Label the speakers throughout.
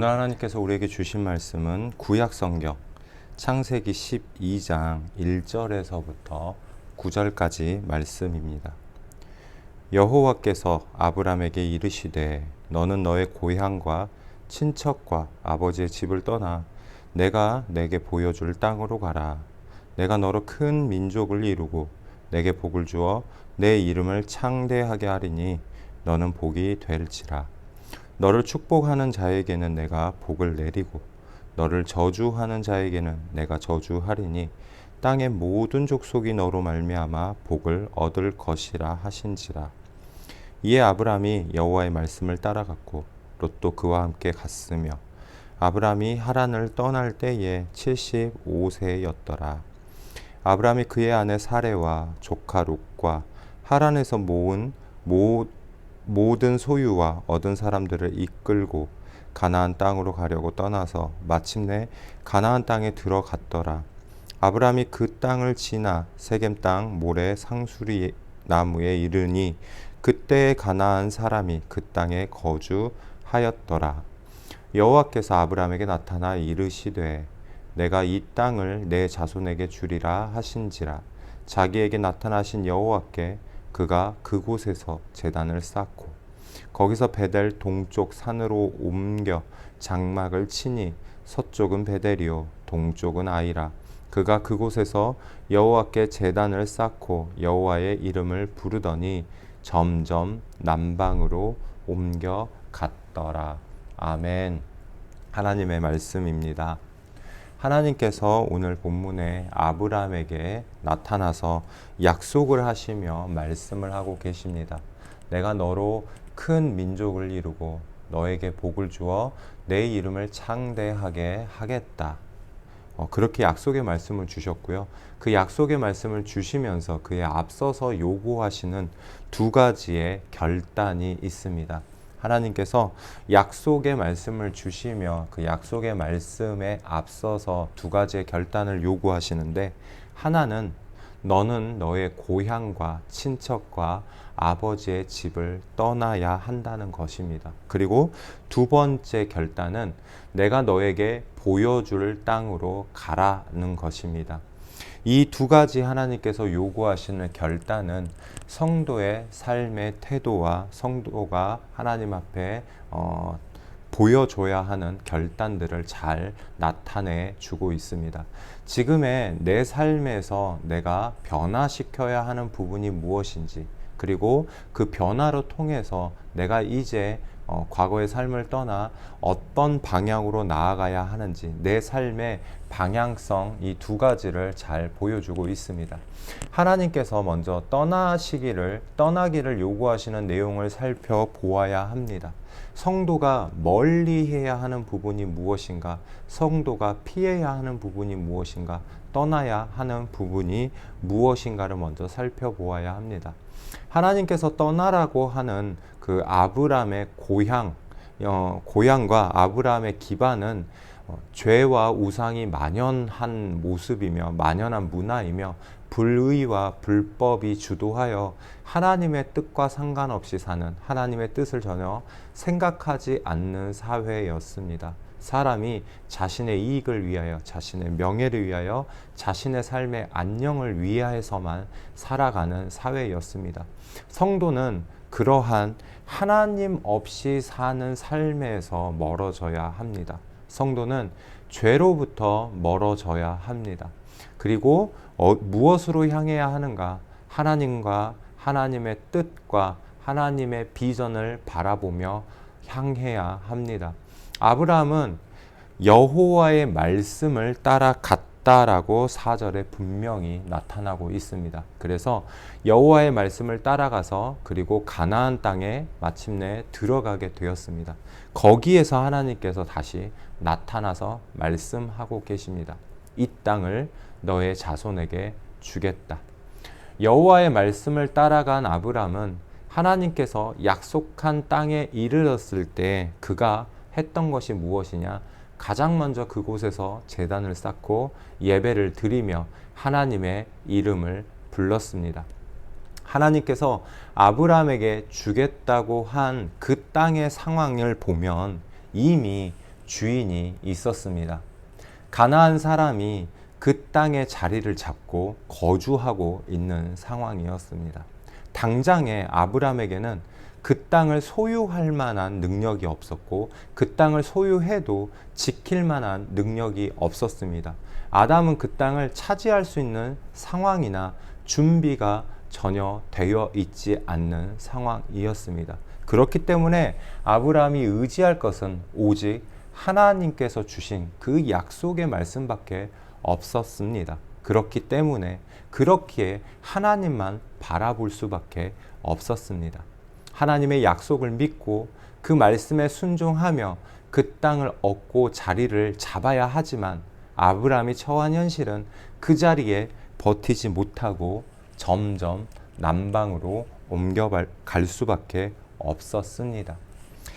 Speaker 1: 오늘 하나님께서 우리에게 주신 말씀은 구약 성경 창세기 12장 1절에서부터 9절까지 말씀입니다. 여호와께서 아브람에게 이르시되 너는 너의 고향과 친척과 아버지의 집을 떠나 내가 내게 보여줄 땅으로 가라. 내가 너로 큰 민족을 이루고 내게 복을 주어 내 이름을 창대하게 하리니 너는 복이 될지라. 너를 축복하는 자에게는 내가 복을 내리고 너를 저주하는 자에게는 내가 저주하리니 땅의 모든 족속이 너로 말미암아 복을 얻을 것이라 하신지라. 이에 아브람이 여호와의 말씀을 따라갔고 롯도 그와 함께 갔으며 아브람이 하란을 떠날 때에 75세였더라. 아브람이 그의 아내 사레와 조카 롯과 하란에서 모은 모 모든 소유와 얻은 사람들을 이끌고 가나안 땅으로 가려고 떠나서 마침내 가나안 땅에 들어갔더라. 아브람이 그 땅을 지나 세겜 땅 모래 상수리 나무에 이르니 그때 가나안 사람이 그 땅에 거주하였더라. 여호와께서 아브람에게 나타나 이르시되 내가 이 땅을 내 자손에게 주리라 하신지라 자기에게 나타나신 여호와께 그가 그곳에서 제단을 쌓고 거기서 베델 동쪽 산으로 옮겨 장막을 치니 서쪽은 베델이요 동쪽은 아이라 그가 그곳에서 여호와께 제단을 쌓고 여호와의 이름을 부르더니 점점 남방으로 옮겨 갔더라. 아멘. 하나님의 말씀입니다. 하나님께서 오늘 본문에 아브라함에게 나타나서 약속을 하시며 말씀을 하고 계십니다. 내가 너로 큰 민족을 이루고 너에게 복을 주어 내 이름을 창대하게 하겠다. 어, 그렇게 약속의 말씀을 주셨고요. 그 약속의 말씀을 주시면서 그에 앞서서 요구하시는 두 가지의 결단이 있습니다. 하나님께서 약속의 말씀을 주시며 그 약속의 말씀에 앞서서 두 가지의 결단을 요구하시는데 하나는 너는 너의 고향과 친척과 아버지의 집을 떠나야 한다는 것입니다. 그리고 두 번째 결단은 내가 너에게 보여줄 땅으로 가라는 것입니다. 이 두 가지 하나님께서 요구하시는 결단은 성도의 삶의 태도와 성도가 하나님 앞에 어, 보여줘야 하는 결단들을 잘 나타내 주고 있습니다. 지금의 내 삶에서 내가 변화시켜야 하는 부분이 무엇인지, 그리고 그 변화로 통해서 내가 이제 어, 과거의 삶을 떠나 어떤 방향으로 나아가야 하는지 내 삶의 방향성 이 두 가지를 잘 보여주고 있습니다. 하나님께서 먼저 떠나시기를 떠나기를 요구하시는 내용을 살펴보아야 합니다. 성도가 멀리 해야 하는 부분이 무엇인가? 성도가 피해야 하는 부분이 무엇인가? 떠나야 하는 부분이 무엇인가를 먼저 살펴보아야 합니다. 하나님께서 떠나라고 하는 그 아브람의 고향, 어, 고향과 아브람의 기반은 어, 죄와 우상이 만연한 모습이며 만연한 문화이며 불의와 불법이 주도하여 하나님의 뜻과 상관없이 사는 하나님의 뜻을 전혀 생각하지 않는 사회였습니다. 사람이 자신의 이익을 위하여, 자신의 명예를 위하여, 자신의 삶의 안녕을 위하여서만 살아가는 사회였습니다. 성도는 그러한 하나님 없이 사는 삶에서 멀어져야 합니다. 성도는 죄로부터 멀어져야 합니다. 그리고 어, 무엇으로 향해야 하는가? 하나님과 하나님의 뜻과 하나님의 비전을 바라보며 향해야 합니다. 아브라함은 여호와의 말씀을 따라갔다라고 사절에 분명히 나타나고 있습니다. 그래서 여호와의 말씀을 따라가서 그리고 가나안 땅에 마침내 들어가게 되었습니다. 거기에서 하나님께서 다시 나타나서 말씀하고 계십니다. 이 땅을 너의 자손에게 주겠다. 여호와의 말씀을 따라간 아브람은 하나님께서 약속한 땅에 이르렀을 때 그가 했던 것이 무엇이냐? 가장 먼저 그곳에서 재단을 쌓고 예배를 드리며 하나님의 이름을 불렀습니다. 하나님께서 아브라함에게 주겠다고 한 그 땅의 상황을 보면 이미 주인이 있었습니다. 가나안 사람이 그 땅에 자리를 잡고 거주하고 있는 상황이었습니다. 당장에 아브람에게는 그 땅을 소유할 만한 능력이 없었고 그 땅을 소유해도 지킬 만한 능력이 없었습니다. 아담은 그 땅을 차지할 수 있는 상황이나 준비가 전혀 되어 있지 않는 상황이었습니다. 그렇기 때문에 아브라함이 의지할 것은 오직 하나님께서 주신 그 약속의 말씀밖에 없었습니다. 그렇기 때문에 그렇기에 하나님만 바라볼 수밖에 없었습니다. 하나님의 약속을 믿고 그 말씀에 순종하며 그 땅을 얻고 자리를 잡아야 하지만 아브라함이 처한 현실은 그 자리에 버티지 못하고 점점 남방으로 옮겨갈 수밖에 없었습니다.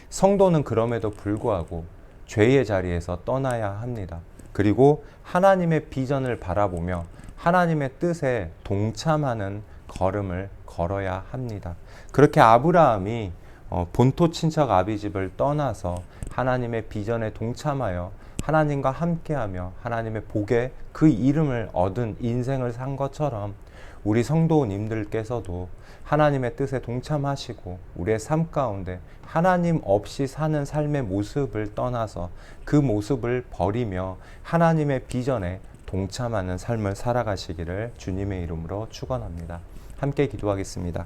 Speaker 1: 성도는 그럼에도 불구하고 죄의 자리에서 떠나야 합니다. 그리고 하나님의 비전을 바라보며 하나님의 뜻에 동참하는 걸음을 걸어야 합니다. 그렇게 아브라함이 어, 본토 친척 아비집을 떠나서 하나님의 비전에 동참하여 하나님과 함께하며 하나님의 복에 그 이름을 얻은 인생을 산 것처럼 우리 성도님들께서도 하나님의 뜻에 동참하시고 우리의 삶 가운데 하나님 없이 사는 삶의 모습을 떠나서 그 모습을 버리며 하나님의 비전에 동참하는 삶을 살아가시기를 주님의 이름으로 축원합니다. 함께 기도하겠습니다.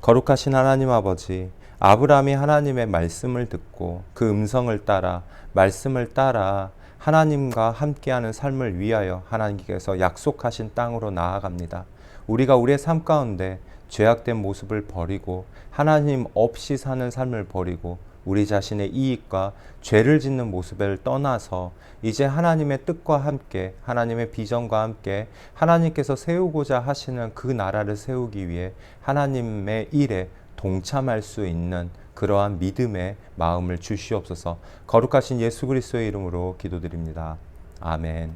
Speaker 1: 거룩하신 하나님 아버지, 아브라함이 하나님의 말씀을 듣고 그 음성을 따라 말씀을 따라 하나님과 함께하는 삶을 위하여 하나님께서 약속하신 땅으로 나아갑니다. 우리가 우리의 삶 가운데 죄악된 모습을 버리고 하나님 없이 사는 삶을 버리고 우리 자신의 이익과 죄를 짓는 모습을 떠나서 이제 하나님의 뜻과 함께 하나님의 비전과 함께 하나님께서 세우고자 하시는 그 나라를 세우기 위해 하나님의 일에 동참할 수 있는 그러한 믿음의 마음을 주시옵소서 거룩하신 예수 그리스도의 이름으로 기도드립니다. 아멘.